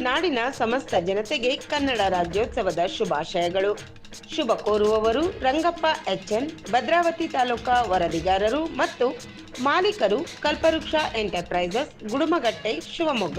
ನಾಡಿನ ಸಮಸ್ತ ಜನತೆಗೆ ಕನ್ನಡ ರಾಜ್ಯೋತ್ಸವದ ಶುಭಾಶಯಗಳು. ಶುಭ ಕೋರುವವರು ರಂಗಪ್ಪ, ಎಚ್ಎನ್, ಭದ್ರಾವತಿ ತಾಲೂಕಾ ವರದಿಗಾರರು ಮತ್ತು ಮಾಲೀಕರು ಕಲ್ಪವೃಕ್ಷ ಎಂಟರ್ಪ್ರೈಸಸ್, ಗುಡುಮಗಟ್ಟೆ, ಶಿವಮೊಗ್ಗ.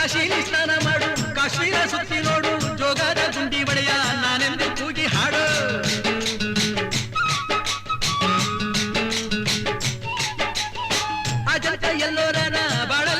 ಕಾಶಿಲಿ ಸ್ನಾನ ಮಾಡು ಕಾಶ್ಮೀರ ಸುತ್ತಿ ನೋಡು ಜೋಗದ ಗುಂಡಿ ಬಳೆಯ